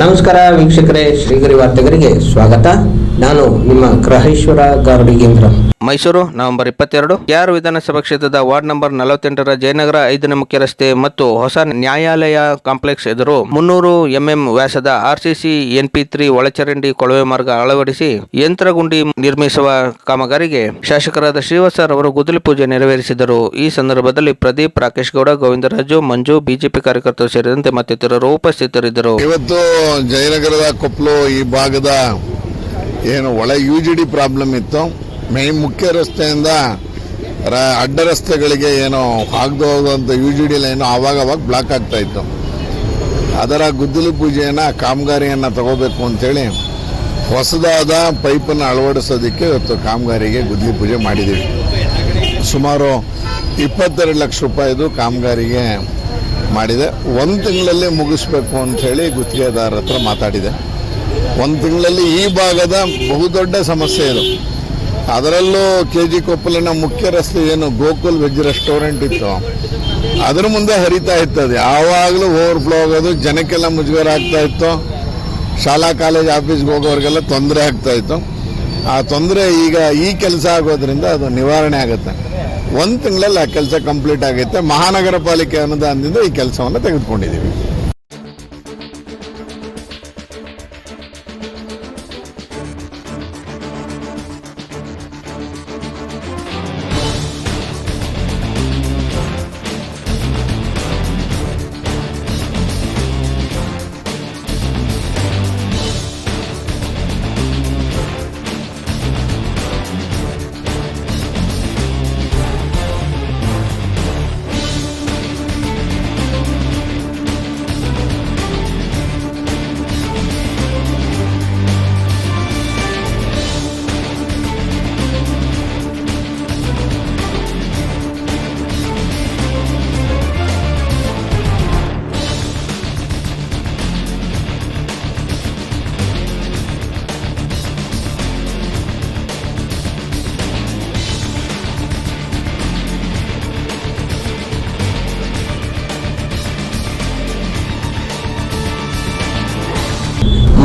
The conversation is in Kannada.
ನಮಸ್ಕಾರ ವೀಕ್ಷಕರೇ ಶ್ರೀಗರಿ ವಾರ್ತೆಗರಿಗೆ ಸ್ವಾಗತ. ನಾನು ನಿಮ್ಮ ಗ್ರಹೇಶ್ವರ ಗಾರ್ಡಿಗೇಂದ್ರ ಮೈಸೂರು ನವೆಂಬರ್ ಇಪ್ಪತ್ತೆರಡು. ಕೆಆರ್ ವಿಧಾನಸಭಾ ಕ್ಷೇತ್ರದ ವಾರ್ಡ್ ನಂಬರ್ ನಲವತ್ತೆಂಟರ ಜಯನಗರ ಐದನೇ ಮುಖ್ಯ ರಸ್ತೆ ಮತ್ತು ಹೊಸ ನ್ಯಾಯಾಲಯ ಕಾಂಪ್ಲೆಕ್ಸ್ ಎದುರು ಮುನ್ನೂರು ಎಂಎಂ ವ್ಯಾಸದ ಆರ್ಸಿಸಿ ಎನ್ಪಿ ತ್ರೀ ಒಳಚರಂಡಿ ಕೊಳವೆ ಮಾರ್ಗ ಅಳವಡಿಸಿ ಯಂತ್ರಗುಂಡಿ ನಿರ್ಮಿಸುವ ಕಾಮಗಾರಿಗೆ ಶಾಸಕರಾದ ಶ್ರೀವಾಸರ್ ಅವರು ಗುದ್ದಲಿ ಪೂಜೆ ನೆರವೇರಿಸಿದರು. ಈ ಸಂದರ್ಭದಲ್ಲಿ ಪ್ರದೀಪ್ ರಾಕೇಶ್ ಗೌಡ ಗೋವಿಂದರಾಜು ಮಂಜು ಬಿಜೆಪಿ ಕಾರ್ಯಕರ್ತರು ಸೇರಿದಂತೆ ಮತ್ತಿತರರು ಉಪಸ್ಥಿತರಿದ್ದರು. ಇವತ್ತು ಜಯನಗರದ ಕೊಪ್ಪಲು ಈ ಭಾಗದ ಏನು ಒಳ ಯು ಜಿ ಡಿ ಪ್ರಾಬ್ಲಮ್ ಇತ್ತು. ಮೇನ್ ಮುಖ್ಯ ರಸ್ತೆಯಿಂದ ರ- ಅಡ್ಡ ರಸ್ತೆಗಳಿಗೆ ಏನು ಆಗದೆ ಹೋದಂಥ ಯು ಜಿ ಡಿ ಲೈನು ಆವಾಗ ಅವಾಗ ಬ್ಲಾಕ್ ಆಗ್ತಾ ಇತ್ತು. ಅದರ ಗುದ್ದಲಿ ಪೂಜೆಯನ್ನು, ಕಾಮಗಾರಿಯನ್ನು ತಗೋಬೇಕು ಅಂತೇಳಿ ಹೊಸದಾದ ಪೈಪನ್ನು ಅಳವಡಿಸೋದಕ್ಕೆ ಇವತ್ತು ಕಾಮಗಾರಿಗೆ ಗುದ್ದಲಿ ಪೂಜೆ ಮಾಡಿದ್ದೀವಿ. ಸುಮಾರು ಇಪ್ಪತ್ತೆರಡು ಲಕ್ಷ ರೂಪಾಯಿದು ಕಾಮಗಾರಿಗೆ ಮಾಡಿದೆ. ಒಂದು ತಿಂಗಳಲ್ಲೇ ಮುಗಿಸ್ಬೇಕು ಹೇಳಿ ಗುತ್ತಿಗೆದಾರ ಹತ್ರ ಮಾತಾಡಿದೆ. ಒಂದು ತಿಂಗಳಲ್ಲಿ ಈ ಭಾಗದ ಬಹುದೊಡ್ಡ ಸಮಸ್ಯೆ ಇದು. ಅದರಲ್ಲೂ ಕೆ ಜಿ ಕೊಪ್ಪಲಿನ ಮುಖ್ಯ ರಸ್ತೆ ಏನು? ಗೋಕುಲ್ ವೆಜ್ ರೆಸ್ಟೋರೆಂಟ್ ಇತ್ತು. ಅದ್ರ ಮುಂದೆ ಹರಿತಾ ಇತ್ತು ಅದು. ಯಾವಾಗಲೂ ಓವರ್ಫ್ಲೋ ಆಗೋದು, ಜನಕ್ಕೆಲ್ಲ ಮುಜುಗರ ಆಗ್ತಾ ಇತ್ತು. ಶಾಲಾ, ಕಾಲೇಜ್, ಆಫೀಸ್ಗೆ ಹೋಗೋರಿಗೆಲ್ಲ ತೊಂದರೆ ಆಗ್ತಾ ಇತ್ತು. ಆ ತೊಂದರೆ ಈಗ ಈ ಕೆಲಸ ಆಗೋದ್ರಿಂದ ಅದು ನಿವಾರಣೆ ಆಗುತ್ತೆ. ಒಂದು ತಿಂಗಳಲ್ಲಿ ಆ ಕೆಲಸ ಕಂಪ್ಲೀಟ್ ಆಗುತ್ತೆ ಮಹಾನಗರ ಪಾಲಿಕೆ ಅನುದಾನದಿಂದ ಈ ಕೆಲಸವನ್ನು ತೆಗೆದುಕೊಂಡಿದ್ದೀವಿ.